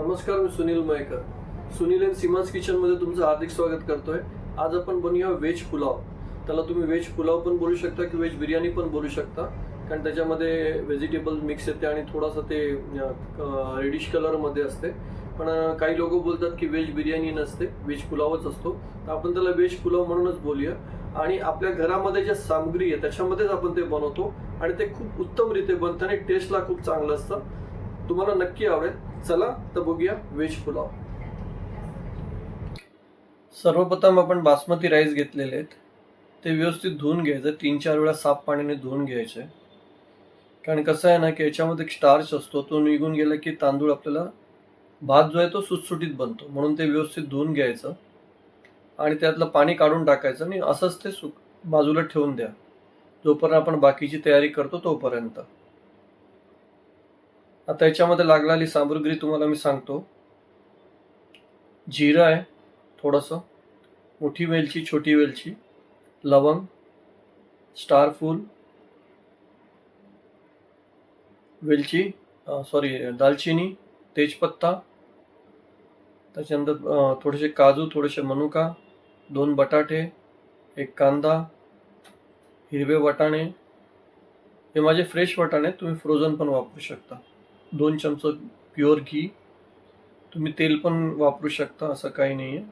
नमस्कार मी सुनील मयेकर. सुनील अँड सीमाज किचनमध्ये तुमचं हार्दिक स्वागत करतोय. आज आपण बनवूया व्हेज पुलाव. त्याला तुम्ही व्हेज पुलाव पण बोलू शकता की व्हेज बिर्याणी पण बोलू शकता. कारण त्याच्यामध्ये व्हेजिटेबल मिक्स येते आणि थोडासा ते रेडिश कलरमध्ये असते. पण काही लोक बोलतात की व्हेज बिर्याणी नसते. व्हेज पुलावच असतो. तर आपण त्याला व्हेज पुलाव म्हणूनच बोलूया. आणि आपल्या घरामध्ये ज्या सामग्री आहे त्याच्यामध्येच आपण ते बनवतो. आणि ते खूप उत्तमरित्या बनतं आणि टेस्टला खूप चांगलं असतं. तुम्हाला नक्की आवडेल. चला तर बघूया व्हेज पुलाव. सर्वप्रथम आपण बासमती राईस घेतलेले आहेत. ते व्यवस्थित धुवून घ्यायचं. तीन चार वेळा साफ पाण्याने धुवून घ्यायचे. कारण कसं आहे ना की याच्यामध्ये एक स्टार्च असतो तो निघून गेला की तांदूळ आपल्याला भात जो आहे तो सुटसुटीत बनतो. म्हणून ते व्यवस्थित धुवून घ्यायचं. आणि त्यातलं पाणी काढून टाकायचं आणि असंच ते सुक बाजूला ठेवून द्या. जोपर्यंत आपण बाकीची तयारी करतो तोपर्यंत. आता याच्यामध्ये लागलेली सामग्री तुम्हाला मी सांगतो. जिरं आहे थोडंसं. मोठी वेलची छोटी वेलची. लवंग स्टार फूल. वेलची सॉरी दालचिनी तेजपत्ता. त्याच्यानंतर थोडेसे काजू थोडेसे मनुका दोन बटाटे एक कांदा हिरवे वाटाणे. हे माझे फ्रेश वाटाणे तुम्ही फ्रोझन पण वापरू शकता. दोन चमच प्युअर घी. तुम्ही तेल पण वापरू शकता असं काही नाही आहे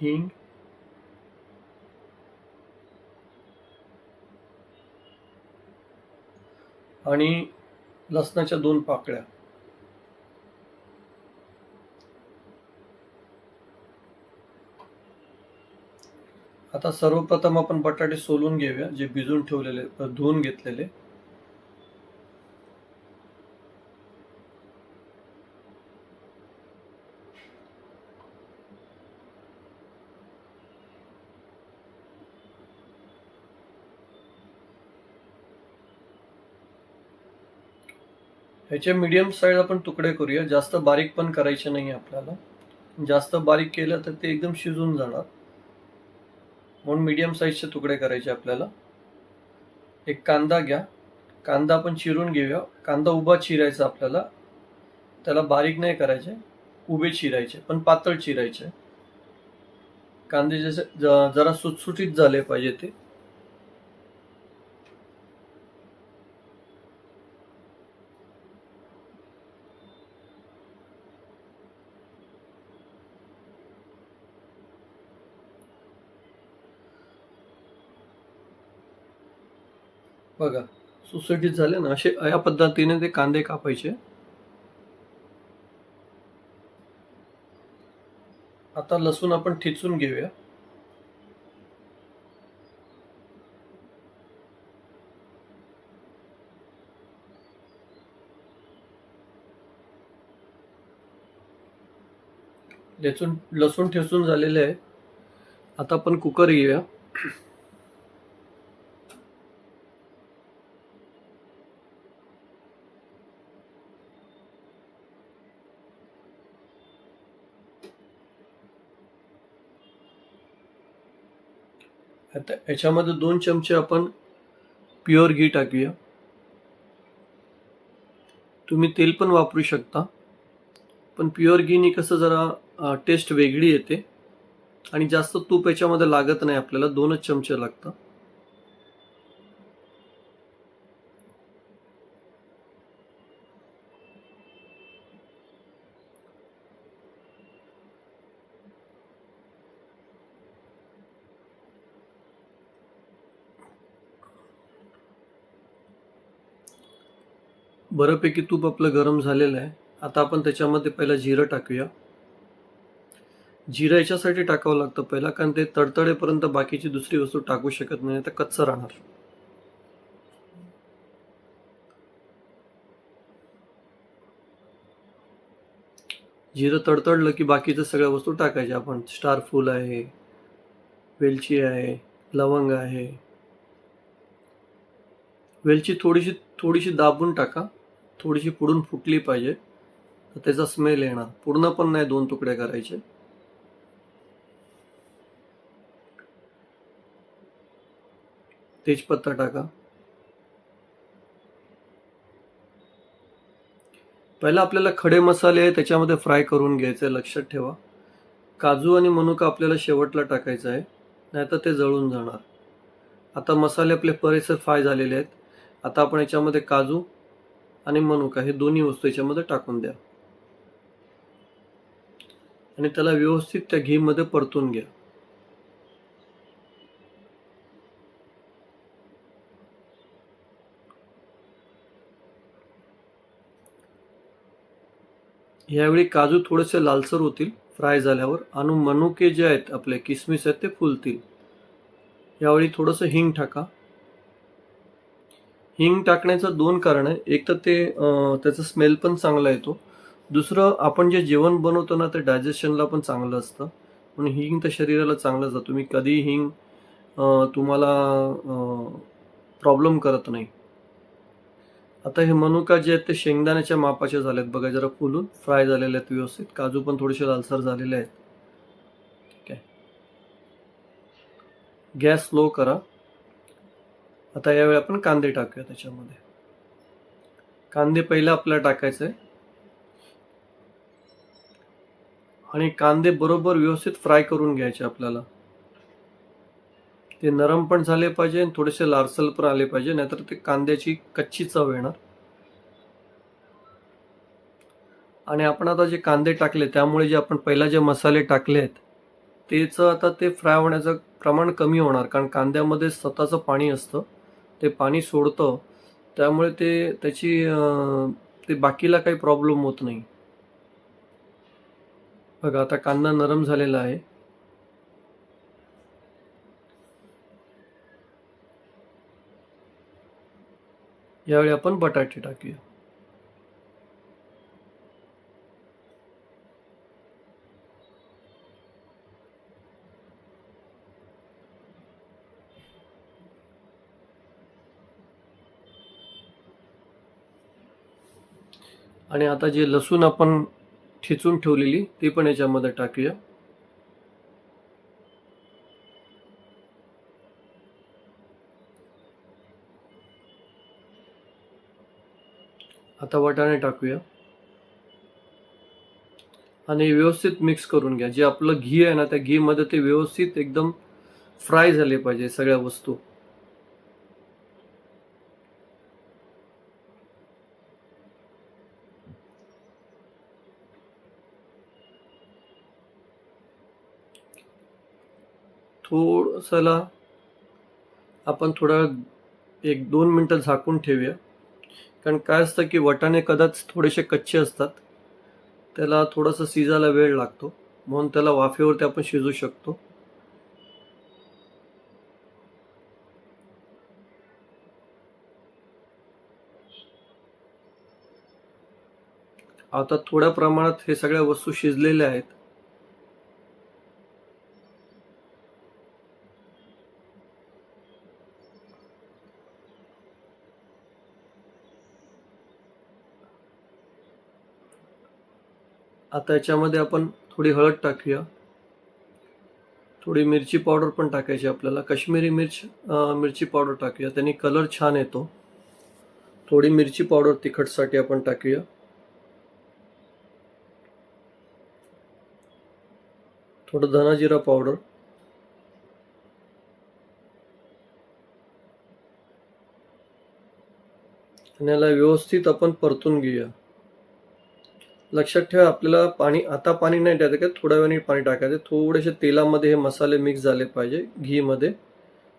हिंग. आणि लसणाच्या दोन पाकळ्या. आता सर्वप्रथम आपण बटाटे सोलून घेऊया जे भिजून ठेवलेले धुवून घेतलेले. ह्याचे मीडियम साईज आपण तुकडे करूया. जास्त बारीक पण करायचे नाही आपल्याला. जास्त बारीक केलं तर ते एकदम शिजून जाणार. म्हणून मीडियम साईजचे तुकडे करायचे आपल्याला. एक कांदा घ्या. कांदा आपण चिरून घेऊया. कांदा उभा चिरायचा आपल्याला. त्याला बारीक नाही करायचे. उभे चिरायचे. पण पातळ चिरायचे. कांदे जसे जरा सुटसुटीत झाले पाहिजे ते. बघा सुसटीत झाले ना असे या पद्धतीने ते कांदे कापायचे. आता लसूण आपण ठिचून घेऊया. लसूण ठेचून झालेले आहे. आता आपण कुकर घेऊया. तर याच्यामध्ये दोन चमचे आपण प्युअर घी टाकूया. तुम्ही तेल पण वापरू शकता. पण प्युअर घीने कसं जरा टेस्ट वेगळी येते. आणि जास्त तूप याच्यामध्ये लागत नाही आपल्याला दोनच चमचे लागतात. बऱ्यापैकी तूप आपलं गरम झालेलं आहे. आता आपण त्याच्यामध्ये पहिला जिरं टाकूया. जिरं याच्यासाठी टाकावं लागतं पहिला कारण ते तडतडेपर्यंत बाकीची दुसरी वस्तू टाकू शकत नाही तर कच्चं राहणार. जिरं तडतडलं की बाकीच्या सगळ्या वस्तू टाकायच्या. आपण स्टार फूल आहे वेलची आहे लवंग आहे. वेलची थोडीशी थोडीशी दाबून टाका. थोडीशी पुढून फुटली पाहिजे तर त्याचा स्मेल येणार. पूर्ण पण नाही दोन तुकडे करायचे. तेजपत्ता टाका. पहिला आपल्याला खडे मसाले त्याच्यामध्ये फ्राय करून घ्यायचे लक्षात ठेवा. काजू आणि मनुका आपल्याला शेवटला टाकायचं आहे नाहीतर ते जळून जाणार. आता मसाले आपले परिसर फ्राय झालेले आहेत. आता आपण याच्यामध्ये काजू आणि मनुका हे दोन्ही वस्तू याच्यामध्ये टाकून द्या. आणि त्याला व्यवस्थित त्या घीमध्ये परतून घ्या. यावेळी काजू थोडेसे लालसर होतील फ्राय झाल्यावर. आणि मनुके जे आहेत आपले किसमिस आहेत ते फुलतील. यावेळी थोडंसं हिंग टाका. हिंग टाकण्याचं दोन कारण आहे. एक तर ते त्याचा स्मेल पण चांगला येतो. दुसरं आपण जे जेवण बनवतो ना ते डायजेशनला पण चांगलं असतं. म्हणून हिंग तर शरीराला चांगलं जातं. तुम्ही कधी हिंग तुम्हाला प्रॉब्लेम करत नाही. आता हे मनुका जे आहेत ते शेंगदाण्याच्या मापाचे झालेत. बघा जरा फुलून फ्राय झालेले आहेत व्यवस्थित. काजू पण थोडेसे लालसर झालेले आहेत. ठीक आहे. गॅस स्लो करा. आता यावेळी आपण कांदे टाकूया त्याच्यामध्ये. कांदे पहिले आपल्याला टाकायचे आणि कांदे बरोबर व्यवस्थित फ्राय करून घ्यायचे आपल्याला. ते नरम पण झाले पाहिजे आणि थोडेसे लारसल पण आले पाहिजे नाहीतर ते कांद्याची कच्ची चव येणार. आणि आपण आता जे कांदे टाकले त्यामुळे जे आपण पहिला जे मसाले टाकले आहेत तेच आता ते फ्राय होण्याचं प्रमाण कमी होणार कारण कांद्यामध्ये स्वतःचं पाणी असतं. ते पाणी सोडतं त्यामुळे ते त्याची ते बाकीला काही प्रॉब्लेम होत नाही. बघा आता कांदा नरम झालेला आहे. यावेळी आपण बटाटे टाकूया. आणि आता जे लसूण आपण ठेचून ठेवलेली ती पण याच्यामध्ये टाकूया. आता वाटाणे टाकूया. आणि व्यवस्थित मिक्स करून घ्या. जे आपलं घी आहे ना त्या घीमध्ये ते व्यवस्थित एकदम फ्राय झाले पाहिजे सगळ्या वस्तू. थोडंसला आपण थोडा एक दोन मिनटं झाकून ठेवूया. कारण काय असतं की वटाणे कदाच थोडेसे कच्चे असतात. त्याला थोडासा शिजायला वेळ लागतो. म्हणून त्याला वाफेवरती आपण शिजू शकतो. आता थोड्या प्रमाणात हे सगळ्या वस्तू शिजलेल्या आहेत. आता याच्यामध्ये आपण थोडी हळद टाकूया. थोडी मिरची पावडर पण टाकायची आपल्याला. काश्मीरी मिर्च मिरची पावडर टाकूया. त्याने कलर छान येतो. थोडी मिरची पावडर तिखटसाठी आपण टाकूया. थोडं धनाजिरा पावडर. आणि याला व्यवस्थित आपण परतून घेऊया. लक्षात ठेवा आपल्याला पाणी आता पाणी नाही टाकायचं थोड्या वेळाने पाणी टाकायचं. थोडेसे तेलामध्ये हे मसाले मिक्स झाले पाहिजे घीमध्ये.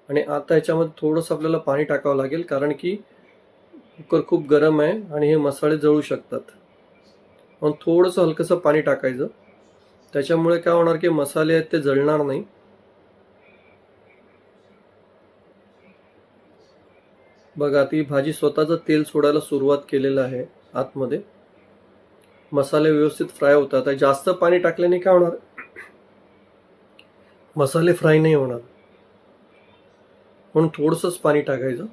आणि आता ह्याच्यामध्ये थोडंसं आपल्याला पाणी टाकावं लागेल कारण की कुकर खूप गरम आहे आणि हे मसाले जळू शकतात. म्हणून थोडंसं हलकंसं पाणी टाकायचं. त्याच्यामुळे काय होणार की मसाले आहेत ते जळणार नाही. बघा ती भाजी स्वतःचं तेल सोडायला सुरुवात केलेलं आहे आतमध्ये. मसाले व्यवस्थित फ्राय होतात. जास्त पाणी टाकल्याने काय होणार? मसाले फ्राय नाही होणार. म्हणून थोडंसंच पाणी टाकायचं.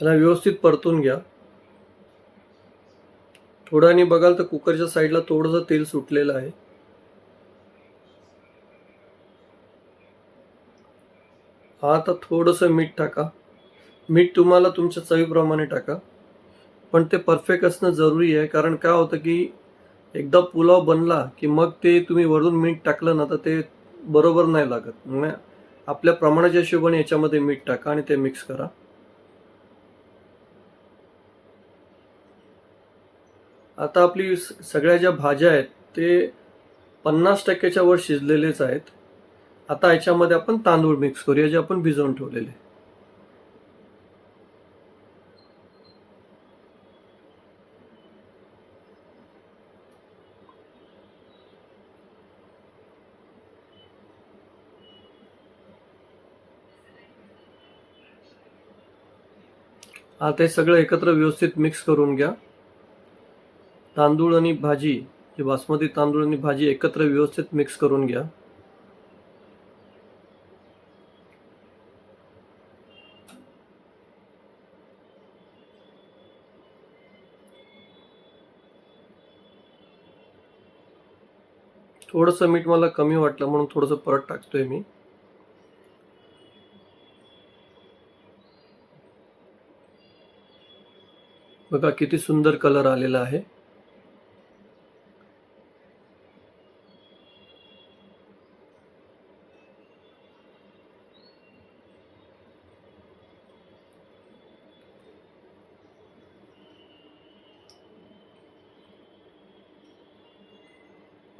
त्याला व्यवस्थित परतून घ्या. थोडं बघाल तर कुकरच्या साईडला थोडंसं तेल सुटलेलं आहे. हा आता थोडंसं मीठ टाका. मीठ तुम्हाला तुमच्या चवीप्रमाणे टाका. पण ते परफेक्ट असणं जरुरी आहे. कारण काय होतं की एकदा पुलाव बनला की मग ते तुम्ही वरून मीठ टाकलं ना तर ते बरोबर नाही लागत. मग आपल्या प्रमाणाच्या हिशोबाने याच्यामध्ये मीठ टाका आणि ते मिक्स करा. आता आपली सगळ्या ज्या भाज्या आहेत ते पन्नास टक्क्याच्या वर शिजलेलेच आहेत. आता याच्यामध्ये आपण तांदूळ मिक्स करूया जे आपण भिजवून ठेवलेले आता हे सगळं एकत्र व्यवस्थित मिक्स करून घ्या. तांदूळ आणि भाजी जे बासमती तांदूळ आणि भाजी एकत्र व्यवस्थित मिक्स करून घ्या. थोडंसं मीठ मला कमी वाटलं म्हणून थोडंसं परत टाकतोय मी. बघा किती सुंदर कलर आलेला आहे.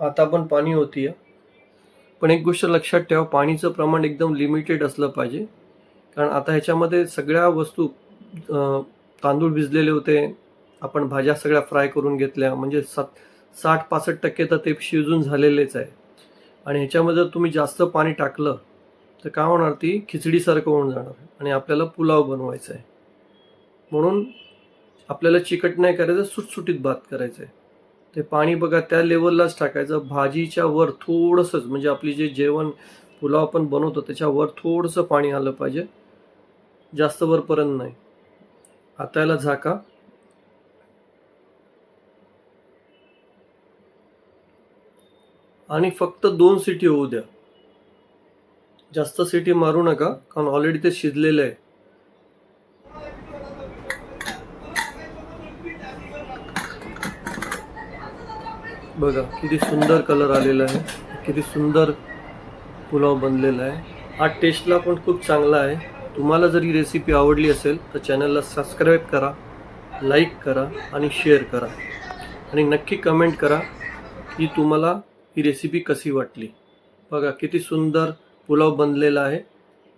आता पण पाणी होती आहे पण एक गोष्ट लक्षात ठेवा पाणीचं प्रमाण एकदम लिमिटेड असलं पाहिजे. कारण आता ह्याच्यामध्ये सगळ्या वस्तू तांदूळ भिजलेले होते आपण भाज्या सगळ्या फ्राय करून घेतल्या म्हणजे सात साठ पासष्ट टक्के तर ते शिजून झालेलेच आहे. आणि ह्याच्यामध्ये जर तुम्ही जास्त पाणी टाकलं तर काय होणार ती? खिचडीसारखं होऊन जाणार. आणि आपल्याला पुलाव बनवायचा आहे. म्हणून आपल्याला चिकट नाही करायचं सुटसुटीत भात करायचं आहे. ते पाणी बघा त्या लेवललाच टाकायचं. भाजीच्या वर थोडंसंच म्हणजे आपली जे जेवण पुलाव आपण बनवतो त्याच्यावर थोडंसं पाणी आलं पाहिजे. जास्त वरपर्यंत नाही. आता याला झाका. आणि फक्त दोन सिटी होऊ द्या. जास्त सिटी मारू नका कारण ऑलरेडी ते शिजलेलं आहे. बघा किती सुंदर कलर आलेला आहे. किती सुंदर पुलाव बनलेला आहे. हा टेस्टला पण खूप चांगला आहे. तुम्हाला जर ही रेसिपी आवडली असेल तर चॅनलला सबस्क्राईब करा लाईक करा आणि शेअर करा. आणि नक्की कमेंट करा की तुम्हाला ही रेसिपी कशी वाटली. बघा किती सुंदर पुलाव बनलेला आहे.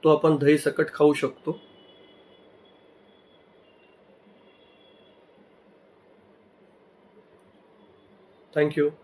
तो आपण दही सकट खाऊ शकतो. Thank you.